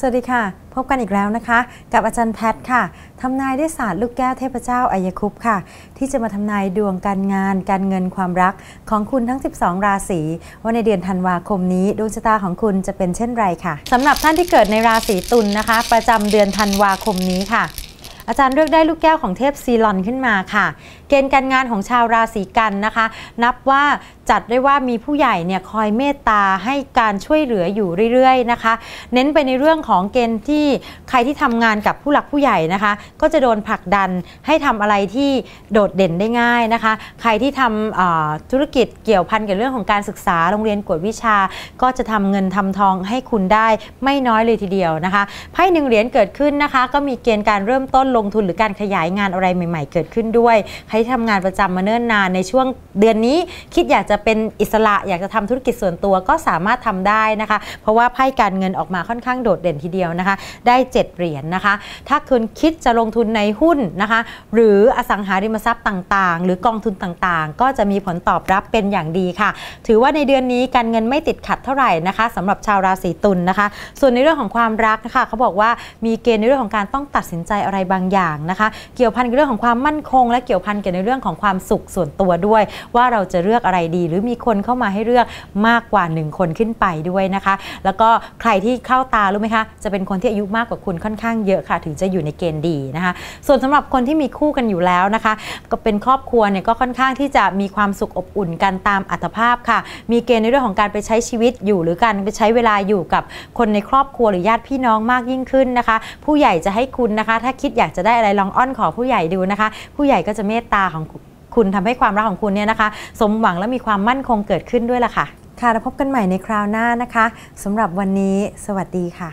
สวัสดีค่ะ พบกันอีกแล้วนะคะ กับอาจารย์แพทย์ค่ะทำนายด้วยศาสตร์ลูกแก้วเทพเจ้าอายคุปต์ค่ะ ที่จะมาทำนายดวงการงาน การเงินความรักของคุณทั้ง 12 ราศีว่าในเดือนธันวาคมนี้ดวงชะตาของคุณจะเป็นเช่นไรค่ะสำหรับท่านที่เกิดในราศีตุลนนะคะ ประจำเดือนธันวาคมนี้ค่ะ อาจารย์เลือกได้ลูกแก้วของเทพซีลอนขึ้นมาค่ะ เกณฑ์การงานของชาวราศีกันนะคะ นับว่าจัดได้ว่ามีผู้ใหญ่เนี่ยคอยเมตตาให้การช่วยเหลืออยู่เรื่อยๆนะคะ เน้นไปในเรื่องของเกณฑ์ที่ใครที่ทำงานกับผู้หลักผู้ใหญ่นะคะ ก็จะโดนผลักดันให้ทำอะไรที่โดดเด่นได้ง่ายนะคะ ใครที่ทำธุรกิจเกี่ยวพันกับเรื่องของการศึกษาโรงเรียนกวดวิชา ก็จะทำเงินทำทองให้คุณได้ไม่น้อยเลยทีเดียวนะคะไพ่หนึ่งเหรียญเกิดขึ้นนะคะ ก็มีเกณฑ์การเริ่มต้นลงทุนหรือการขยายงานอะไรใหม่ ๆ เกิดขึ้นด้วย ใครที่ทำงานประจำมาเนิ่นนานในช่วงเดือนนี้ คิดอยากจะเป็นอิสระอยากจะทำธุรกิจส่วนตัวก็สามารถทำได้นะคะ เพราะว่าไพ่การเงินออกมาค่อนข้างโดดเด่นทีเดียวนะคะ ได้ 7 เหรียญนนะคะ ถ้าคุณคิดจะลงทุนในหุ้นนะคะ หรืออสังหาริมทรัพย์ต่างๆ หรือกองทุนต่างๆ ก็จะมีผลตอบรับเป็นอย่างดีค่ะ ถือว่าในเดือนนี้การเงินไม่ติดขัดเท่าไหร่นะคะสำหรับชาวราศีตุลนนะคะ ส่วนในเรื่องของความรักนะคะเขาบอกว่ามีเกณฑ์ในเรื่องของการต้องตัดสินใจอะไรบางอย่างนะคะ เกี่ยวพันกับเรื่องของความมั่นคง และเกี่ยวพันกับในเรื่องของความสุขส่วนตัวด้วย ว่าเราจะเลือกอะไรดี หรือมีคนเข้ามาให้เลือกมากกว่า 1 คนขึ้นไปด้วยนะคะ แล้วก็ใครที่เข้าตารู้ไหมคะ จะเป็นคนที่อายุมากกว่าคุณค่อนข้างเยอะค่ะ ถึงจะอยู่ในเกณฑ์ดีนะคะ ส่วนสำหรับคนที่มีคู่กันอยู่แล้วนะคะ ก็เป็นครอบครัวเนี่ยก็ค่อนข้างที่จะมีความสุขอบอุ่นกันตามอัตภาพค่ะ มีเกณฑ์ในเรื่องของการไปใช้ชีวิตอยู่ หรือการไปใช้เวลาอยู่กับคนในครอบครัวหรือญาติพี่น้องมากยิ่งขึ้นนะคะ ผู้ใหญ่จะให้คุณนะคะ ถ้าคิดอยากจะได้อะไรลองอ้อนขอผู้ใหญ่ดูนะคะ ผู้ใหญ่ก็จะเมตตาของคุณทำให้ความรักของคุณเนี่ยนะคะ สมหวังและมีความมั่นคงเกิดขึ้นด้วยล่ะค่ะ ค่ะแล้วพบกันใหม่ในคราวหน้านะคะสำหรับวันนี้ สวัสดีค่ะ